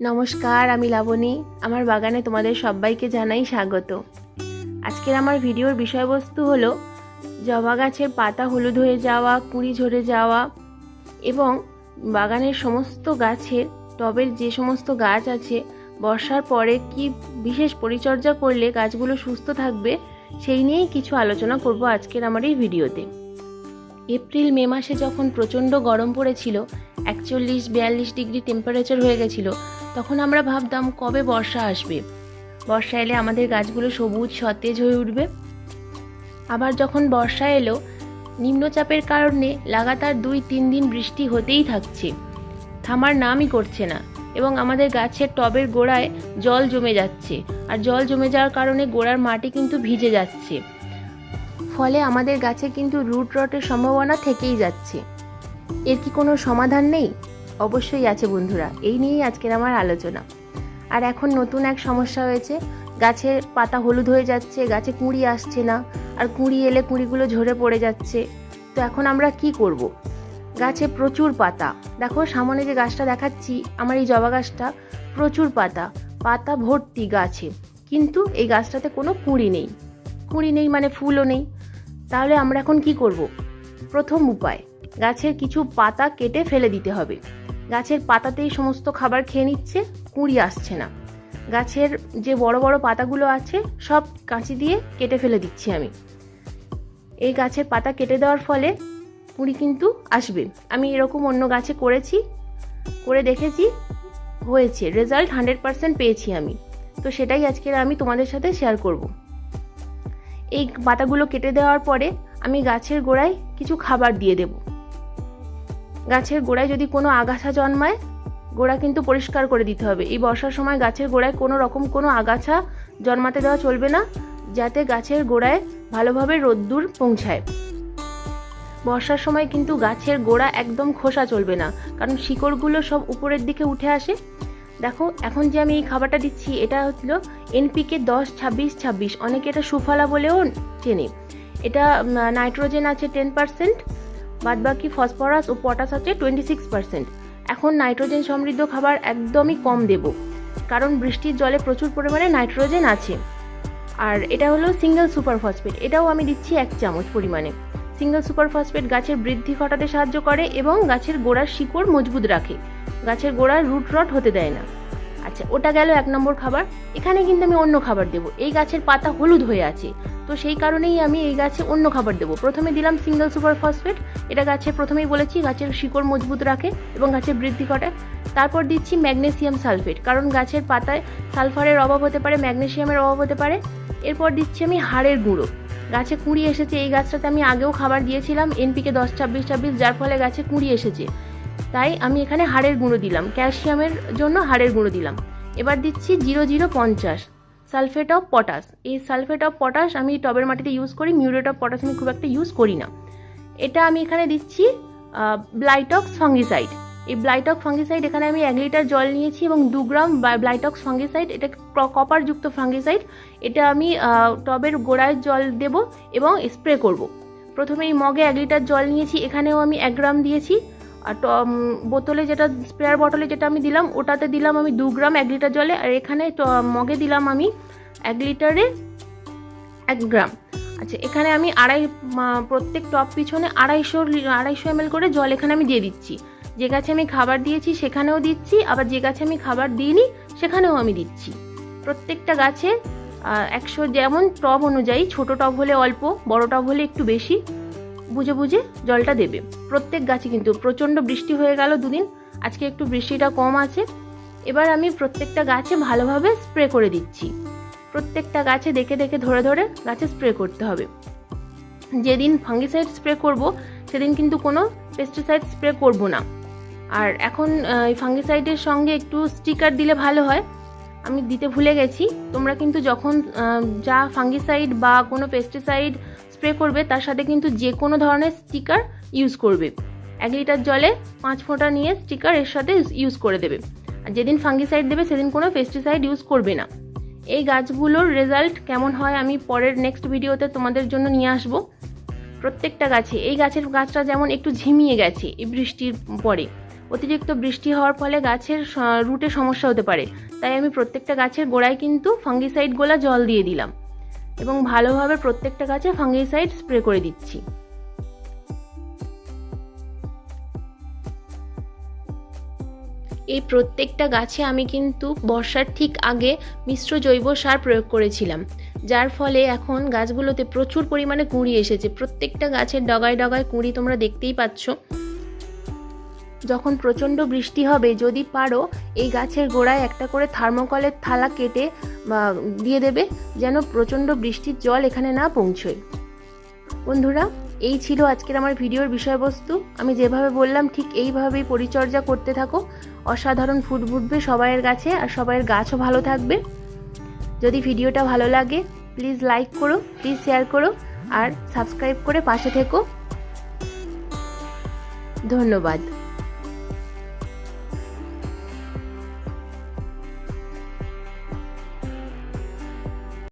নমস্কার, আমি লাবণী। আমার বাগানে তোমাদের সবাইকে জানাই স্বাগত। আজকের আমার ভিডিওর বিষয়বস্তু হলো জবা গাছের পাতা হলুদ হয়ে যাওয়া, কুঁড়ি ঝরে যাওয়া এবং বাগানের সমস্ত গাছের, টবের যে সমস্ত গাছ আছে, বর্ষার পরে কি বিশেষ পরিচর্যা করলে গাছগুলো সুস্থ থাকবে, সেই নিয়েই কিছু আলোচনা করব আজকের আমার এই ভিডিওতে। এপ্রিল, মে মাসে যখন প্রচণ্ড গরম পড়েছিল, একচল্লিশ, বিয়াল্লিশ ডিগ্রি টেম্পারেচার হয়ে গেছিল তখন আমরা ভাবতাম, কবে বর্ষা আসবে? বর্ষা এলে আমাদের গাছগুলো সবুজ, সতেজ হয়ে উঠবে। আবার যখন বর্ষা এলো, নিম্নচাপের কারণে লাগাতার দুই, তিন দিন বৃষ্টি হতেই থাকছে। থামার নামই করছে না এবং আমাদের গাছের টবের গোড়ায় জল জমে যাচ্ছে আর জল জমে যাওয়ার কারণে গোড়ার মাটি কিন্তু ভিজে যাচ্ছে। ফলে আমাদের গাছে কিন্তু রুট রটের সম্ভাবনা থেকেই যাচ্ছে। এর কি কোনো সমাধান নেই? অবশ্যই আছে বন্ধুরা, এই নিয়েই আজকের আমার আলোচনা। আর এখন নতুন এক সমস্যা হয়েছে গাছের পাতা হলুদ হয়ে যাচ্ছে, গাছে কুঁড়ি আসছে না, আর কুঁড়ি এলে কুঁড়িগুলো ঝরে পড়ে যাচ্ছে। তো এখন আমরা কি করব। গাছে প্রচুর পাতা। দেখো, সামনে যে গাছটা দেখাচ্ছি, আমার এই জবা গাছটা, প্রচুর পাতা পাতা ভর্তি গাছে। কিন্তু এই গাছটাতে কোনো কুঁড়ি নেই। কুঁড়ি নেই মানে ফুলও নেই। তাহলে আমরা এখন কি করব। প্রথম উপায়, গাছের কিছু পাতা কেটে ফেলে দিতে হবে। গাছের পাতাতেই সমস্ত খাবার খেয়ে নিচ্ছে, কুঁড়ি আসছে না। গাছের যে বড় বড় পাতাগুলো আছে, সব কাঁচি দিয়ে কেটে ফেলে দিচ্ছি আমি। এই গাছের পাতা কেটে দেওয়ার ফলে কুঁড়ি কিন্তু আসবে। আমি এরকম অন্য গাছে করেছি, করে দেখেছি, হয়েছে। রেজাল্ট হান্ড্রেড পারসেন্ট পেয়েছি আমি। তো সেটাই আজকে আমি তোমাদের সাথে শেয়ার করব। এই পাতাগুলো কেটে দেওয়ার পরে আমি গাছের গোড়ায় কিছু খাবার দিয়ে দেবো। গাছের গোড়ায় যদি কোনো আগাছা জন্মায়, গোড়া কিন্তু পরিষ্কার করে দিতে হবে। এই বর্ষার সময় গাছের গোড়ায় কোনো রকম কোনো আগাছা জন্মাতে দেওয়া চলবে না, যাতে গাছের গোড়ায় ভালোভাবে রোদ্দুর পৌঁছায়। বর্ষার সময় কিন্তু গাছের গোড়া একদম খোসা চলবে না, কারণ শিকড়গুলো সব উপরের দিকে উঠে আসে। দেখো, এখন যে আমি এই খাবারটা দিচ্ছি, এটা হচ্ছিল এনপিকে দশ ছাব্বিশ ছাব্বিশ। অনেকে এটা সুফলা বলেও চেনে। এটা নাইট্রোজেন আছে টেন পার্সেন্ট বাদবাকি ফসফরাস ও পটাশ আছে টোয়েন্টি সিক্স পার্সেন্ট এখন নাইট্রোজেন সমৃদ্ধ খাবার একদমই কম দেব, কারণ বৃষ্টির জলে প্রচুর পরিমাণে নাইট্রোজেন আছে। আর এটা হলো সিঙ্গেল সুপার ফসফেট এটাও আমি দিচ্ছি এক চামচ পরিমাণে। সিঙ্গেল সুপার ফসফেট গাছের বৃদ্ধি ঘটাতে সাহায্য করে এবং গাছের গোড়ার শিকড় মজবুত রাখে। গাছের গোড়ার রুট রট হতে দেয় না। আচ্ছা ওটা গেল এক নম্বর খাবার। এখানে কিন্তু আমি অন্য খাবার দেবো। এই গাছের পাতা হলুদ হয়ে আছে। তো সেই কারণেই আমি এই গাছে অন্য খাবার দেবো। প্রথমে দিলাম সিঙ্গেল সুপার ফসফেট এটা গাছে প্রথমেই বলেছি, গাছের শিকড় মজবুত রাখে এবং গাছের বৃদ্ধি ঘটায় তারপর দিচ্ছি ম্যাগনেসিয়াম সালফেট কারণ গাছের পাতায় সালফারের অভাব হতে পারে ম্যাগনেসিয়ামের অভাব হতে পারে। এরপর দিচ্ছি আমি হাড়ের গুঁড়ো। গাছে কুঁড়ি এসেছে। এই গাছটাতে আমি আগেও খাবার দিয়েছিলাম এনপিকে দশ ছাব্বিশ ছাব্বিশ, যার ফলে গাছে কুঁড়ি এসেছে। তাই আমি এখানে হাড়ের গুঁড়ো দিলাম। ক্যালসিয়ামের জন্য হাড়ের গুঁড়ো দিলাম। এবার দিচ্ছি জিরো জিরো পঞ্চাশ, সালফেট অফ পটাশ। এই সালফেট অফ পটাশ আমি টবের মাটিতে ইউজ করি, মিউরেট অফ পটাশ আমি খুব একটা ইউজ করি না। এটা আমি এখানে দিচ্ছি ব্লাইটক্স ফাঙ্গিসাইড। এই ব্লাইটক ফাঙ্গিসাইড এখানে আমি এক লিটার জল নিয়েছি এবং দু গ্রাম ব্লাইটক্স ফাঙ্গিসাইড, এটা কপারযুক্ত ফাঙ্গিসাইড। এটা আমি টবের গোড়ায় জল দেব এবং স্প্রে করব। প্রথমে এই মগে এক লিটার জল নিয়েছি, এখানেও আমি এক গ্রাম দিয়েছি। আর বোতলে যেটা স্প্রেয়ার বটলে যেটা আমি দিলাম, ওটাতে দিলাম আমি দু গ্রাম এক লিটার জলে, আর এখানে মগে দিলাম আমি এক লিটারে এক গ্রাম। আচ্ছা এখানে আমি আড়াই প্রত্যেক টপ পিছনে আড়াইশো আড়াইশো এম করে জল এখানে আমি দিয়ে দিচ্ছি। যে গাছে আমি খাবার দিয়েছি সেখানেও দিচ্ছি, আবার যে গাছে আমি খাবার দিইনি সেখানেও আমি দিচ্ছি। প্রত্যেকটা গাছে একশো যেমন টব অনুযায়ী, ছোট টব হলে অল্প, বড় টব হলে একটু বেশি বুঝে বুঝে জলটা দেবে। প্রত্যেক গাছে কিন্তু প্রচণ্ড বৃষ্টি হয়ে গেল দুদিন, আজকে একটু বৃষ্টিটা কম আছে। এবার আমি প্রত্যেকটা গাছে ভালোভাবে স্প্রে করে দিচ্ছি। প্রত্যেকটা গাছে দেখে দেখে ধরে ধরে গাছে স্প্রে করতে হবে। যেদিন ফাঙ্গিসাইড স্প্রে করব, সেদিন কিন্তু কোনো পেস্টিসাইড স্প্রে করব না। আর এখন এই ফাঙ্গিসাইডের সঙ্গে একটু স্টিকার দিলে ভালো হয়। আমি দিতে ভুলে গেছি, তোমরা কিন্তু যখন যা ফাঙ্গিসাইড বা কোনো পেস্টিসাইড স্প্রে করবে, তার সাথে কিন্তু যে কোনো ধরনের স্টিকার ইউজ করবে। এক লিটার জলে পাঁচ ফোঁটা নিয়ে স্টিকার এর সাথে ইউজ করে দেবে। আর যেদিন ফাঙ্গিসাইড দেবে, সেদিন কোনো পেস্টিসাইড ইউজ করবে না। এই গাছগুলোর রেজাল্ট কেমন হয় আমি পরের নেক্সট ভিডিওতে তোমাদের জন্য নিয়ে আসব। প্রত্যেকটা গাছে, এই গাছের গাছটা যেমন একটু ঝিমিয়ে গেছে এই বৃষ্টির পরে, অতিরিক্ত বৃষ্টি হওয়ার ফলে গাছের রুটে সমস্যা হতে পারে। তাই আমি প্রত্যেকটা গাছের গোড়ায় কিন্তু ফাঙ্গিসাইড গোলা জল দিয়ে দিলাম। এবং ভালোভাবে প্রত্যেকটা গাছে ফাঙ্গিসাইড স্প্রে করে দিচ্ছি। এই প্রত্যেকটা গাছে আমি কিন্তু বর্ষার ঠিক আগে মিশ্র জৈব সার প্রয়োগ করেছিলাম, যার ফলে এখন গাছগুলোতে প্রচুর পরিমাণে কুঁড়ি এসেছে। প্রত্যেকটা গাছের ডগায় ডগায় কুঁড়ি তোমরা দেখতেই পাচ্ছ। যখন প্রচণ্ড বৃষ্টি হবে, যদি পারো, এই গাছের গোড়ায় একটা করে থার্মোকলের থালা কেটে দিয়ে দেবে, যেন প্রচণ্ড বৃষ্টির জল এখানে না পৌঁছয়। বন্ধুরা, এই ছিল আজকের আমার ভিডিওর বিষয়বস্তু। আমি যেভাবে বললাম, ঠিক এইভাবেই পরিচর্যা করতে থাকো। অসাধারণ ফুট ফুটবে সবাইয়ের গাছে, আর সবাইয়ের গাছও ভালো থাকবে। যদি ভিডিওটা ভালো লাগে, প্লিজ লাইক করো, প্লিজ শেয়ার করো, আর সাবস্ক্রাইব করে পাশে থেকো। ধন্যবাদ।